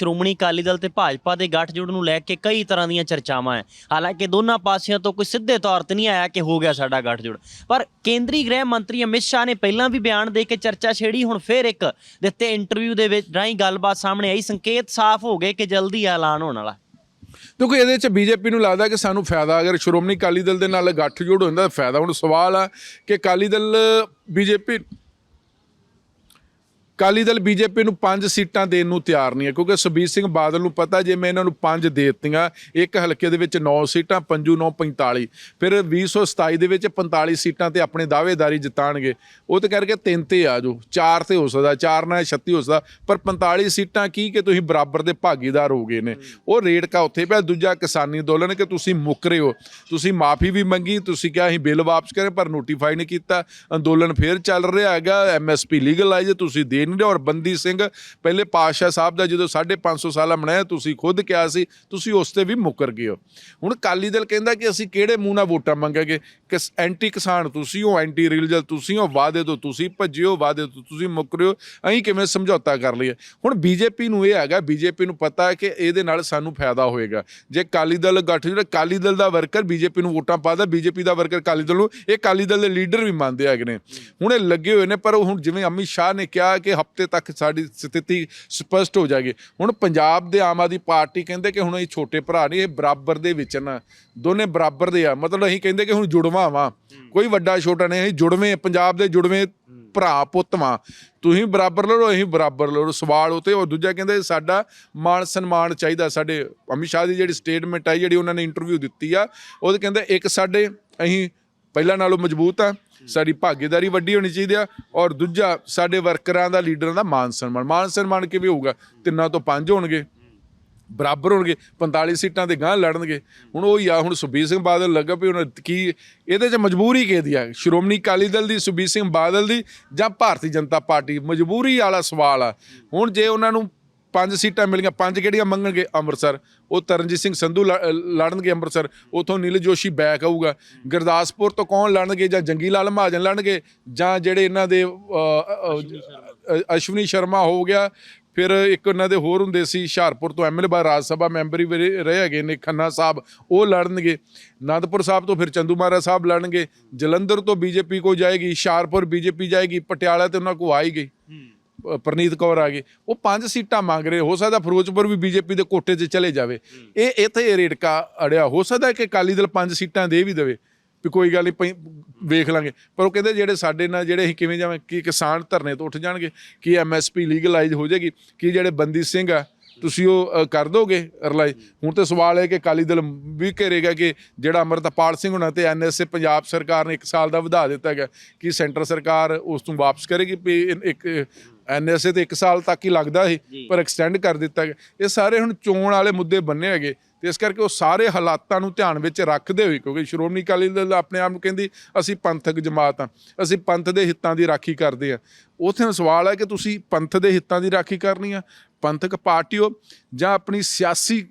ਸ਼੍ਰੋਮਣੀ ਅਕਾਲੀ ਦਲ ਤੇ ਭਾਜਪਾ ਦੇ ਗੱਠਜੋੜ ਨੂੰ ਲੈ ਕੇ ਕਈ ਤਰ੍ਹਾਂ ਦੀਆਂ ਚਰਚਾਵਾਂ ਹੈ ਹਾਲਾਂਕਿ ਦੋਨਾਂ ਪਾਸਿਆਂ ਤੋਂ ਕੋਈ ਸਿੱਧੇ ਤੌਰ ਤੇ ਨਹੀਂ ਆਇਆ ਕਿ ਹੋ ਗਿਆ ਸਾਡਾ ਗੱਠਜੋੜ। ਪਰ ਕੇਂਦਰੀ ਗ੍ਰਹਿ ਮੰਤਰੀ ਅਮਿਤ ਸ਼ਾਹ ਨੇ ਪਹਿਲਾਂ ਵੀ ਬਿਆਨ ਦੇ ਕੇ ਚਰਚਾ ਛੇੜੀ, ਹੁਣ ਫਿਰ ਇੱਕ ਦਿੱਤੇ ਇੰਟਰਵਿਊ ਦੇ ਵਿੱਚ ਰਾਹੀਂ ਗੱਲਬਾਤ ਸਾਹਮਣੇ ਆਈ। ਸੰਕੇਤ ਸਾਫ਼ ਹੋ ਗਏ ਕਿ ਜਲਦੀ ਐਲਾਨ ਹੋਣ ਵਾਲਾ। ਦੇਖੋ, ਇਹਦੇ ਚ ਬੀਜੇਪੀ ਨੂੰ ਲੱਗਦਾ ਕਿ ਸਾਨੂੰ ਫਾਇਦਾ, ਅਗਰ ਸ਼੍ਰੋਮਣੀ ਅਕਾਲੀ ਦਲ ਦੇ ਨਾਲ ਗੱਠਜੋੜ ਹੁੰਦਾ ਤਾਂ ਫਾਇਦਾ। ਹੁਣ ਸਵਾਲ ਆ ਕਿ ਅਕਾਲੀ ਦਲ, ਬੀਜੇਪੀ ਅਕਾਲੀ ਦਲ ਬੀਜੇਪੀ ਨੂੰ ਪੰਜ ਸੀਟਾਂ ਦੇਣ ਨੂੰ ਤਿਆਰ ਨਹੀਂ ਹੈ, ਕਿਉਂਕਿ ਸੁਬੀਰ ਸਿੰਘ ਬਾਦਲ ਨੂੰ ਪਤਾ ਜੇ ਮੈਂ ਇਹਨਾਂ ਨੂੰ ਪੰਜ ਦੇ ਦਿੱਤੀਆਂ, ਇੱਕ ਹਲਕੇ ਦੇ ਵਿੱਚ 9 ਸੀਟਾਂ, ਪੰਜੂ 9 45 ਫਿਰ 2027 ਦੇ ਵਿੱਚ 45 ਸੀਟਾਂ ਤੇ ਆਪਣੇ ਦਾਅਵੇਦਾਰੀ ਜਿਤਾਣਗੇ। ਉਹ ਤੇ ਕਰਕੇ ਤਿੰਨ ਤੇ ਆ ਜਾਓ, ਚਾਰ ਤੇ ਹੋ ਸਕਦਾ, ਚਾਰ ਨਾਲ 36 ਹੋ ਸਕਦਾ, ਪਰ 45 ਸੀਟਾਂ ਕੀ ਕਿ ਤੁਸੀਂ ਬਰਾਬਰ ਦੇ ਭਾਗੀਦਾਰ ਹੋ ਗਏ ਨੇ। ਉਹ ਰੇਟ ਕਾ ਉੱਥੇ ਪਿਆ, ਦੂਜਾ ਕਿਸਾਨੀ ਅੰਦੋਲਨ ਕਿ ਤੁਸੀਂ ਮੁੱਕ ਰਹੇ ਹੋ। ਤੁਸੀਂ ਮਾਫੀ ਵੀ ਮੰਗੀ, ਤੁਸੀਂ ਕਿਹਾ ਅਸੀਂ ਬਿੱਲ ਵਾਪਸ ਕਰੇ ਪਰ ਨੋਟੀਫਾਈ ਨਹੀਂ ਕੀਤਾ। ਅੰਦੋਲਨ ਫੇਰ ਚੱਲ ਰਿਹਾ ਹੈਗਾ ਐਮਐਸਪੀ ਜੇ ਤੁਸੀਂ ਦੇ ਨਹੀਂ ਔਰ ਬੰਦੀ ਸਿੰਘ, ਪਹਿਲੇ ਪਾਤਸ਼ਾਹ ਸਾਹਿਬ ਦਾ ਜਦੋਂ 550 ਸਾਲਾ ਮਨਾਇਆ ਤੁਸੀਂ ਖੁਦ ਕਿਹਾ ਸੀ, ਤੁਸੀਂ ਉਸ ਤੇ ਵੀ ਮੁੱਕਰ ਗਏ ਹੋ। ਹੁਣ ਕਾਲੀ ਦਲ ਕਹਿੰਦਾ ਕਿ ਅਸੀਂ ਕਿਹੜੇ ਮੂੰਹ ਨਾਲ ਵੋਟਾਂ ਮੰਗਾਂਗੇ? ਕਿ ਐਂਟੀ ਕਿਸਾਨ ਤੁਸੀਂ ਹੋ, ਐਂਟੀ ਰਿਲੀਜਨ ਤੁਸੀਂ ਹੋ, ਵਾਅਦੇ ਤੋਂ ਤੁਸੀਂ ਭੱਜਿਓ, ਵਾਅਦੇ ਤੋਂ ਤੁਸੀਂ ਮੁੱਕਰਿਓ ਅਸੀਂ ਕਿਵੇਂ ਸਮਝੌਤਾ ਕਰ ਲਈਏ? ਹੁਣ ਬੀਜੇਪੀ ਨੂੰ ਇਹ ਹੈਗਾ, ਬੀਜੇਪੀ ਨੂੰ ਪਤਾ ਹੈ ਕਿ ਇਹਦੇ ਨਾਲ ਸਾਨੂੰ ਫਾਇਦਾ ਹੋਏਗਾ। ਜੇ ਕਾਲੀ ਦਲ ਗੱਠ ਜਿਹੜਾ ਕਾਲੀ ਦਲ ਦਾ ਵਰਕਰ ਬੀਜੇਪੀ ਨੂੰ ਵੋਟਾਂ ਪਾਦਾ, ਬੀਜੇਪੀ ਦਾ ਵਰਕਰ ਕਾਲੀ ਦਲ ਨੂੰ, ਇਹ ਕਾਲੀ ਦਲ ਦੇ ਲੀਡਰ ਵੀ ਮੰਨਦੇ ਹੈਗੇ ਨੇ। ਹੁਣ ਇਹ ਲੱਗੇ ਹੋਏ ਨੇ, ਪਰ ਹੁਣ ਜਿਵੇਂ ਅਮਿਤ ਸ਼ਾਹ ਨੇ ਕਿਹਾ ਕਿ ਹਫ਼ਤੇ ਤੱਕ ਸਾਡੀ ਸਥਿਤੀ ਸਪਸ਼ਟ ਹੋ ਜਾਏਗੀ। ਹੁਣ ਪੰਜਾਬ ਦੇ ਆਮ ਆਦਮੀ ਪਾਰਟੀ ਕਹਿੰਦੇ ਕਿ ਹੁਣ ਇਹ ਛੋਟੇ ਭਰਾ ਨਹੀਂ ਇਹ ਬਰਾਬਰ ਦੇ ਵਿੱਚ ਨਾ, ਦੋਨੇ ਬਰਾਬਰ ਦੇ ਆ। ਮਤਲਬ ਅਸੀਂ ਕਹਿੰਦੇ ਕਿ ਹੁਣ ਜੁੜਵਾ ਵਾਂ। ਕੋਈ ਵੱਡਾ ਛੋਟਾ ਨਹੀਂ, ਅਸੀਂ ਜੁੜਵੇਂ, ਪੰਜਾਬ ਦੇ ਜੁੜਵੇਂ ਭਰਾ, ਪੁੱਤ ਵਾਂ। ਤੁਸੀਂ ਬਰਾਬਰ ਲੜੋ, ਅਸੀਂ ਬਰਾਬਰ ਲੜੋ। ਸਵਾਲ ਉਤੇ ਔਰ ਦੂਜਾ ਕਹਿੰਦੇ ਸਾਡਾ ਮਾਣ ਸਨਮਾਨ ਚਾਹੀਦਾ। ਸਾਡੇ ਅਮਿਤ ਸ਼ਾਹ ਦੀ ਜਿਹੜੀ ਸਟੇਟਮੈਂਟ ਆਈ, ਜਿਹੜੀ ਉਹਨਾਂ ਨੇ ਇੰਟਰਵਿਊ ਦਿੱਤੀ ਆ ਉਹ ਕਹਿੰਦੇ ਇੱਕ ਸਾਡੇ, ਅਸੀਂ ਪਹਿਲਾਂ ਨਾਲੋਂ ਮਜ਼ਬੂਤ ਆ, ਸਾਡੀ ਭਾਗੀਦਾਰੀ ਵੱਡੀ ਹੋਣੀ ਚਾਹੀਦੀ ਆ, ਔਰ ਦੂਜਾ ਸਾਡੇ ਵਰਕਰਾਂ ਦਾ, ਲੀਡਰਾਂ ਦਾ ਮਾਨ ਸਨਮਾਨ। ਮਾਨ ਸਨਮਾਨ ਕਿਵੇਂ ਹੋਊਗਾ? ਤਿੰਨਾਂ ਤੋਂ ਪੰਜ ਹੋਣਗੇ, ਬਰਾਬਰ ਹੋਣਗੇ 45 ਸੀਟਾਂ ਤੇ ਗਾਂ ਲੜਨਗੇ। ਹੁਣ ਉਹ ਹੀ ਆ, ਹੁਣ ਸੁਬੀਰ ਸਿੰਘ ਬਾਦਲ ਲੱਗਾ ਵੀ ਉਹਨਾਂ ਕੀ, ਇਹਦੇ 'ਚ ਮਜਬੂਰੀ ਕਿਹਦੀ ਆ? ਸ਼੍ਰੋਮਣੀ ਅਕਾਲੀ ਦਲ ਦੀ, ਸੁਬੀਰ ਸਿੰਘ ਬਾਦਲ ਦੀ ਜਾਂ ਭਾਰਤੀ ਜਨਤਾ ਪਾਰਟੀ? ਮਜਬੂਰੀ ਵਾਲਾ ਸਵਾਲ ਆ। ਹੁਣ ਜੇ ਉਹਨਾਂ ਨੂੰ ਪੰਜ ਸੀਟਾਂ ਮਿਲੀਆਂ ਪੰਜ ਕਿਹੜੀਆਂ ਮੰਗਣਗੇ? ਅੰਮ੍ਰਿਤਸਰ। ਉਹ ਤਰਨਜੀਤ ਸਿੰਘ ਸੰਧੂ ਲੜ- ਲੜਨਗੇ ਅੰਮ੍ਰਿਤਸਰ। ਉਥੋਂ ਨੀਲ ਜੋਸ਼ੀ ਬੈਕ ਆਊਗਾ। ਗੁਰਦਾਸਪੁਰ ਤੋਂ ਕੌਣ ਲੜਨਗੇ ਜਾਂ ਜੰਗੀ ਲਾਲ ਮਹਾਜਨ ਲੜਨਗੇ ਜਾਂ ਜਿਹੜੇ ਇਹਨਾਂ ਦੇ ਅਸ਼ਵਨੀ ਸ਼ਰਮਾ। ਹੋ ਗਿਆ। ਫਿਰ ਇੱਕ ਉਹਨਾਂ ਦੇ ਹੋਰ ਹੁੰਦੇ ਸੀ ਹੁਸ਼ਿਆਰਪੁਰ ਤੋਂ ਐਮਐਲਏ ਬਾ ਰਾਜ ਸਭਾ ਮੈਂਬਰ ਵੀ ਰਹੇ ਹੈਗੇ ਨੇ ਖੰਨਾ ਸਾਹਿਬ ਉਹ ਲੜਨਗੇ। ਅਨੰਦਪੁਰ ਸਾਹਿਬ ਤੋਂ ਫਿਰ ਚੰਦੂ ਮਹਾਰਾਜ ਸਾਹਿਬ ਲੜਨਗੇ। ਜਲੰਧਰ ਤੋਂ ਬੀਜੇਪੀ ਕੋ ਜਾਏਗੀ ਹੁਸ਼ਿਆਰਪੁਰ ਬੀਜੇਪੀ ਜਾਏਗੀ ਪਟਿਆਲਾ ਤੇ ਉਹਨਾਂ ਕੋ ਆਈ ਗਈ ਪ੍ਰਨੀਤ ਕੌਰ ਆ ਗਈ ਉਹ ਪੰਜ ਸੀਟਾਂ ਮੰਗ ਰਹੇ ਹੋ ਸਕਦਾ ਫਿਰੋਜ਼ਪੁਰ ਵੀ ਬੀਜੇਪੀ ਦੇ ਕੋਟੇ 'ਚ ਚਲੇ ਜਾਵੇ। ਇਹ ਇੱਥੇ ਇਹ ਰੇਟਕਾ ਅੜਿਆ ਹੋ ਸਕਦਾ ਕਿ ਅਕਾਲੀ ਦਲ ਪੰਜ ਸੀਟਾਂ ਦੇ ਵੀ ਦੇਵੇ ਵੀ ਕੋਈ ਗੱਲ ਨਹੀਂ ਵੇਖ ਲਾਂਗੇ। ਪਰ ਉਹ ਕਹਿੰਦੇ ਜਿਹੜੇ ਸਾਡੇ ਨਾਲ ਜਿਹੜੇ ਅਸੀਂ ਕਿਵੇਂ ਜਾਵੇਂ ਕੀ ਕਿਸਾਨ ਧਰਨੇ ਤੋਂ ਉੱਠ ਜਾਣਗੇ ਕੀ ਐਮਐਸਪੀ ਲੀਗਲਾਈਜ਼ ਹੋ ਜਾਏਗੀ ਕੀ ਜਿਹੜੇ ਬੰਦੀ ਸਿੰਘ ਆ ਤੁਸੀਂ ਉਹ ਕਰ ਦੋਗੇ ਰਿਲਾਈ ਹੁਣ ਤੇ ਸਵਾਲ ਹੈ ਕਿ ਅਕਾਲੀ ਦਲ ਵੀ ਘੇਰੇਗਾ ਕਿ ਜਿਹੜਾ ਅਮਰਤਪਾਲ ਸਿੰਘ ਹੁਣਾਂ ਤੇ ਐਨਐਸਏ ਪੰਜਾਬ ਸਰਕਾਰ ਨੇ 1 ਸਾਲ ਦਾ ਵਧਾ ਦਿੱਤਾ ਹੈਗਾ ਕਿ ਸੈਂਟਰ ਸਰਕਾਰ ਉਸ ਤੋਂ ਵਾਪਸ ਕਰੇਗੀ? ਇੱਕ ਐਨਐਸਏ ਤੇ 1 ਸਾਲ ਤੱਕ ਹੀ ਲੱਗਦਾ ਸੀ ਪਰ ਐਕਸਟੈਂਡ ਕਰ ਦਿੱਤਾ ਗਿਆ। ਇਹ ਸਾਰੇ ਹੁਣ ਚੋਣ ਵਾਲੇ ਮੁੱਦੇ ਬੰਨੇ ਹੈਗੇ। ਤੇ ਇਸ ਕਰਕੇ ਉਹ ਸਾਰੇ ਹਾਲਾਤਾਂ ਨੂੰ ਧਿਆਨ ਵਿੱਚ ਰੱਖਦੇ ਹੋਏ, ਕਿਉਂਕਿ ਸ਼੍ਰੋਮਣੀ ਅਕਾਲੀ ਦਲ ਆਪਣੇ ਆਪ ਨੂੰ ਕਹਿੰਦੀ, ਅਸੀਂ ਪੰਥਕ ਜਮਾਤ ਆ ਅਸੀਂ ਪੰਥ ਦੇ ਹਿੱਤਾਂ ਦੀ ਰਾਖੀ ਕਰਦੇ ਆ ਉੱਥੇ ਸਵਾਲ ਹੈ ਕਿ ਤੁਸੀਂ ਪੰਥ ਦੇ ਹਿੱਤਾਂ ਦੀ ਰਾਖੀ ਕਰਨੀ ਆ? ਪੰਥਕ ਪਾਰਟੀ ਹੋ ਜਾਂ ਆਪਣੀ ਸਿਆਸੀ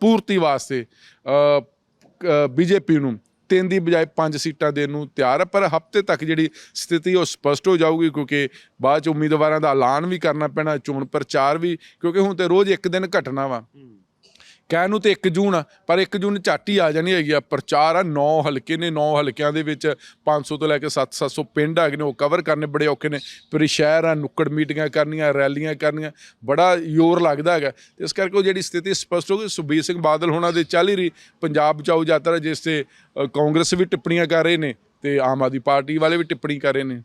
ਪੂਰਤੀ ਵਾਸਤੇ ਬੀਜੇਪੀ ਨੂੰ ਤਿੰਨ ਦੀ ਬਜਾਏ ਪੰਜ ਸੀਟਾਂ ਦੇਣ ਨੂੰ ਤਿਆਰ ਹੈ ਪਰ ਹਫ਼ਤੇ ਤੱਕ ਜਿਹੜੀ ਸਥਿਤੀ ਉਹ ਸਪਸ਼ਟ ਹੋ ਜਾਊਗੀ, ਕਿਉਂਕਿ ਬਾਅਦ ਚ ਉਮੀਦਵਾਰਾਂ ਦਾ ਐਲਾਨ ਵੀ ਕਰਨਾ ਪੈਣਾ, ਚੋਣ ਪ੍ਰਚਾਰ ਵੀ, ਕਿਉਂਕਿ ਹੁਣ ਤੇ ਰੋਜ਼ ਇੱਕ ਦਿਨ ਘਟਣਾ ਵਾ। ਕਹਿਣ ਨੂੰ ਤੇ 1 ਜੂਨ ਆ, ਪਰ 1 ਜੂਨ ਝੱਟ ਹੀ ਆ ਜਾਣੀ ਹੈਗੀ ਆ। ਪ੍ਰਚਾਰ ਆ 9 ਹਲਕੇ ਨੇ 9 ਹਲਕਿਆਂ ਦੇ ਵਿੱਚ 500 ਤੋਂ ਲੈ ਕੇ 7-700 ਪਿੰਡ ਹੈਗੇ ਨੇ, ਉਹ ਕਵਰ ਕਰਨੇ ਬੜੇ ਔਖੇ ਨੇ। ਫਿਰ ਸ਼ਹਿਰ ਆ, ਨੁੱਕੜ ਮੀਟਿੰਗਾਂ ਕਰਨੀਆਂ, ਰੈਲੀਆਂ ਕਰਨੀਆਂ, ਬੜਾ ਜ਼ੋਰ ਲੱਗਦਾ ਹੈਗਾ। ਤੇ ਇਸ ਕਰਕੇ ਉਹ ਜਿਹੜੀ ਸਥਿਤੀ ਸਪਸ਼ਟ ਹੋ ਗਈ ਸੁਬੀਰ ਸਿੰਘ ਬਾਦਲ ਹੋਣਾ ਦੇ ਚੱਲ ਹੀ ਰਹੀ। ਪੰਜਾਬ ਬਚਾਓ ਯਾਤਰਾ, ਜਿਸ ਤੇ ਕਾਂਗਰਸ ਵੀ ਟਿੱਪਣੀਆਂ ਕਰ ਰਹੇ ਨੇ ਤੇ ਆਮ ਆਦਮੀ ਪਾਰਟੀ ਵਾਲੇ ਵੀ ਟਿੱਪਣੀ ਕਰ ਰਹੇ ਨੇ।